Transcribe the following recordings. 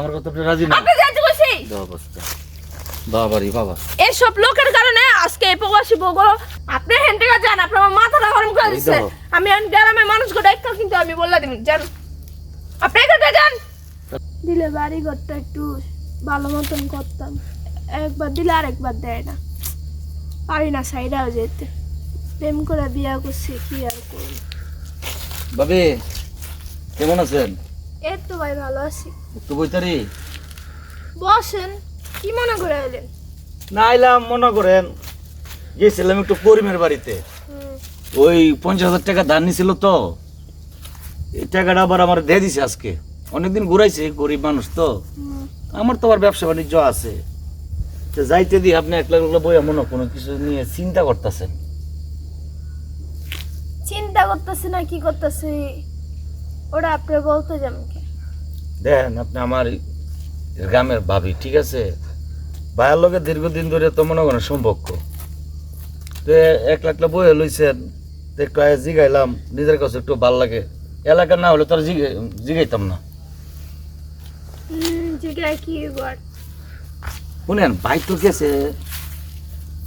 আমার কথা রাজি না? আপনি যাইতে বসি বাবারি বাবা। এসব লোকের কারণে আজকে এই প্রবাসী বগো আপনি হেন থেকে যান আপনার মাথাটা গরম করে দিচ্ছে আমি এখন গ্রামের মানুষকে ডাক্তার কিন্তু আমি বললা দিন যান। আপনি এখান যান। দিলে বাড়ি ঘরটা একটু ভালো মতন করতাম। একবার দিলে আরেকবার দেয় না। পারি না সাইডাও যেতে। প্রেম করে বিয়া করছি কি আর করব? বাবে কেমন আছেন? এই তো ভাই ভালো আছি। একটু বইতারি বসেন কি মনে করে এলেন না আইলাম মনে করেন গেছিলাম একটু করিমের বাড়িতে। ওই পঞ্চাশ হাজার টাকা ধার নিছিল তো। এই টাকাটা আবার আমার দিয়ে দিছে আজকে। অনেকদিন ঘুরাইছে গরিব মানুষ তো। আমার তো আবার ব্যবসা বাণিজ্য আছে। তো যাইতে দিয়ে আপনি একলা একলা বই মনে কোনো কিছু নিয়ে চিন্তা করতেছেন। চিন্তা করতেছে না কি করতেছে? ওটা আপনি বলতে যাবেন দেখেন আপনি আমার গ্রামের ভাবি ঠিক আছে? ভাইয়ের লগে দীর্ঘদিন ধরে তো মনে করেন সম্পর্ক। তো এক লাখলা বইয়ে লইছেন তো একটু আগে জিগাইলাম নিজের কাছে একটু ভালো লাগে। এলাকা না হলে তো আর জিগে জিগাইতাম না। শুনেন ভাই তো গেছে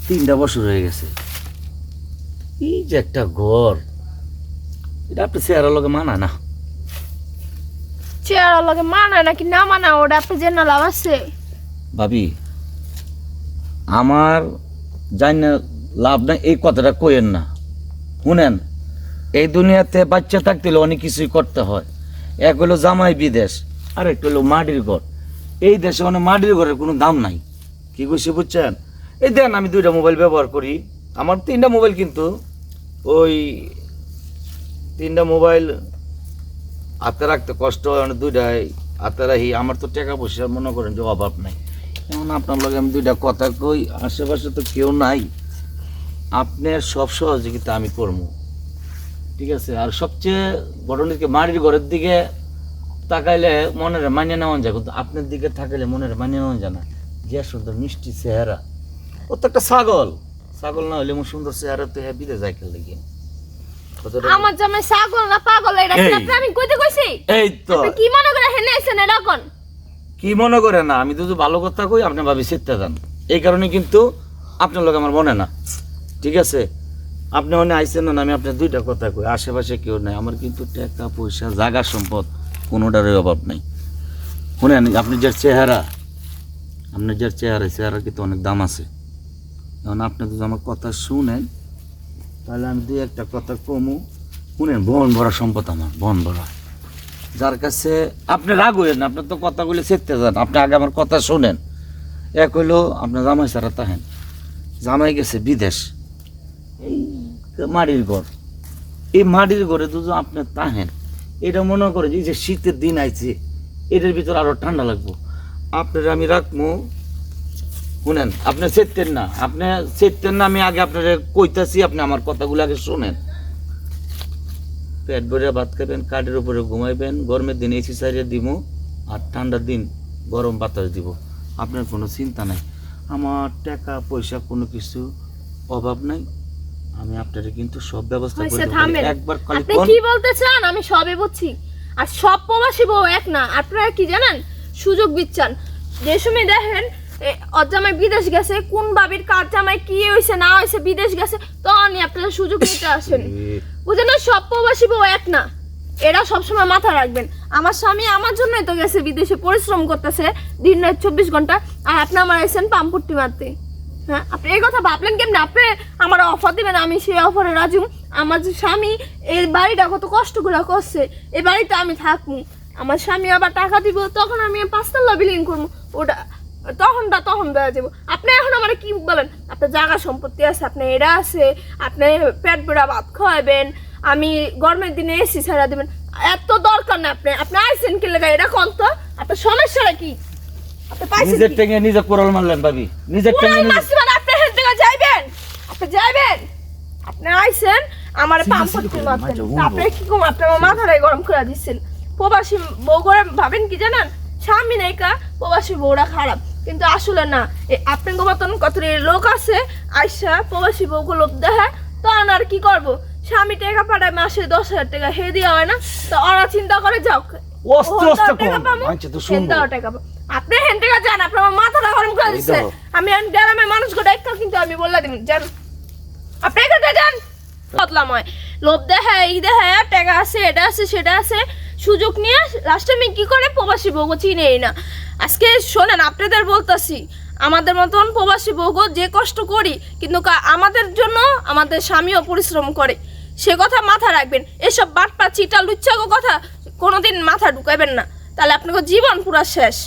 তিনটা বছর হয়ে গেছে। এই যে একটা ঘর এটা আপনি চেহারা লগে মানা না। চেয়ার লগে মানায় নাকি না মানা ওটা আপনি যে না লাভ আছে। ভাবি, আমার জানি লাভ নাই, এই কথাটা কইেন না। শুনেন, এই দুনিয়াতে বাচ্চা থাকতে হলে অনেক কিছুই করতে হয়। এক হলো জামাই বিদেশ আর একটা হলো মাটির ঘর। এই দেশে মানে মাটির ঘরের কোনো দাম নাই। কি কইছি বুঝছেন? এই দেন, আমি দুইটা মোবাইল ব্যবহার করি। আমার তিনটা মোবাইল কিন্তু, ওই তিনটা মোবাইল হাতে রাখতে কষ্ট হয় মানে দুইটাই হাতে রাখি আমার তো টাকা পয়সা, মনে করেন যে অভাব নাই। এমন আপনার লগে আমি দুইটা কথা কই, আশেপাশে তো কেউ নাই। আপনার সব সহযোগিতা আমি করব। ঠিক আছে? আর সবচেয়ে ঘটনাকে মাটির ঘরের দিকে তাকাইলে মনের মানিয়ে নেওয়া যায়, কিন্তু আপনার দিকে থাকাইলে মনের মানিয়ে নেওয়া যায় না। যে সুন্দর মিষ্টি চেহারা। ও তো একটা ছাগল। ছাগল না হলে এমন সুন্দর চেহারা তো হ্যাঁ বিদে যায় খেলে গিয়ে আমার জামাই ছাগল না পাগল এটা কি আপনি আমি কইতে কইছি? এই তো। কি মনে করে হেনে আইছেন এরকম কি মনে করে না? আমি তো ভালো কথা কই আপনি ভাবি শিখতে যান এই কারণে কিন্তু আপনার লোক আমার মনে না। ঠিক আছে? আপনি মনে আইসেন না আমি আপনার দুইটা কথা কই। আশেপাশে কেউ নাই। আমার কিন্তু টাকা পয়সা জায়গা সম্পদ কোনোটারই অভাব নাই। শুনেন আপনি যার চেহারা আপনার যার চেহারা চেহারা কিন্তু অনেক দাম আছে। এখন আপনি যদি আমার কথা শুনেন তাহলে আমি দুই একটা কথা কমু। শুনেন, বন ভরা সম্পদ আমার, বন ভরা। যার কাছে আপনি রাগ হইলেন আপনার তো কথাগুলি শিখতে যান। আপনি আগে আমার কথা শোনেন। এক হইল, আপনার জামাই সারা তাহেন জামাই গেছে বিদেশ। এই মাড়ির ঘর। এই মাড়ির ঘরে দুজন আপনি তাহেন এটা মনে করে যে শীতের দিন আইছে, এটার ভিতর আরও ঠান্ডা লাগবো। আপনার আমি রাখব শুনেন আপনি চেতেন না। আপনি চেতেন না আমি আগে আপনার কইতাছি আপনি আমার কথাগুলো আগে শোনেন। পেট ভরে ভাত খাবেন কাঠের উপরে ঘুমাইবেন গরমের দিন এসি সারিয়ে দিব আর ঠান্ডার দিন গরম বাতাস দিব। আপনার কোনো চিন্তা নাই। আমার টাকা পয়সা কোনো কিছু অভাব নাই। আমি আপনার কিন্তু সব ব্যবস্থা করে দেব। একবার খালি আপনি কি বলতে চান? আমি সবই বুঝছি। আর সব প্রবাসী বউ এক না। আপনারা কি জানেন? সুযোগ দিচ্ছেন যে সময় দেখেন জামাই বিদেশ গেছে কোন বাবির কার জামাই কি হয়েছে না হয়েছে বিদেশ গেছে তখনই আপনারা সুযোগ নিতে আসেন। বুঝলেন না সব প্রবাসী বউ এক না। এরা সবসময় মাথা রাখবেন। আমার স্বামী আমার জন্যই তো গেছে বিদেশে পরিশ্রম করতেছে দিন রাত চব্বিশ ঘণ্টা আর আপনি আমার এসেন পাম্পুট্টি মারতে। হ্যাঁ আপনি এই কথা ভাবলেন কেমন? আপনি আমার অফার দিবেন আমি সেই অফারে রাজু আমার যে স্বামী এই বাড়িটা কত কষ্ট করে করছে এই বাড়িতে আমি থাকব। আমার স্বামী আবার টাকা দিব তখন আমি পাঁচতলা বিল্ডিং করব। ওটা তখনটা তখন দেওয়া যাব আপনি এখন আমার কি বলেন? আপনার জায়গা সম্পত্তি আছে আপনি এরা আছে আপনি পেট বেড়া ভাত খাওয়াবেন আমি গরমের দিনে এসি ছাড়া দেবেন। এত দরকার না আপনি আপনি আইসেন কি লেগে? এটা কোন তো? আপনার সমস্যাটা কি? নিজের কি? টেঙে নিজে কোরাল মারলেন ভাবি। নিজের টেঙে পুরাই নিজে মানে আপনি হেন থেকে যাইবেন? আপনি যাইবেন? আপনি আইছেন আমার পাম্প করতে মারতেন আপনি কি কম আপনি আমার মাথাটাই গরম করে দিচ্ছেন। প্রবাসী বউ ভাবেন কি জানেন? স্বামী নাই কা প্রবাসী বউরা খারাপ। কিন্তু আসলে না আপনার মতন কত লোক আছে আইসা প্রবাসী বউকে লোক দেখে তখন আর কি করব? স্বামী টাকা পাঠায় মাসে দশ হাজার টাকা হে দেওয়া হয় না? তো ওরা চিন্তা করে যাও। তো পাবো। আপনি হেন টাকা যান আপনার মাথাটা গরম করে দিচ্ছে আমি মানুষ কিন্তু আমি বললা দিন যান। আপনি এখান থেকে যান। বদলাম হয়। লোভ দেখায় এই দেখায় টাকা আছে এটা আছে সেটা আছে। সুযোগ নিয়ে লাস্টে আমি কী করে প্রবাসী বউ চিনেই না? আজকে শোনেন, আপনাদের বলতাছি, আমাদের মতন প্রবাসী বউ যে কষ্ট করি, কিন্তু আমাদের জন্য আমাদের স্বামীও পরিশ্রম করে। সে কথা মাথা রাখবেন। এসব বাটপা চিটা লুচ্চাগো কথা কোনোদিন মাথা ঢুকাবেন না। তাহলে আপনাকে জীবন পুরা শেষ।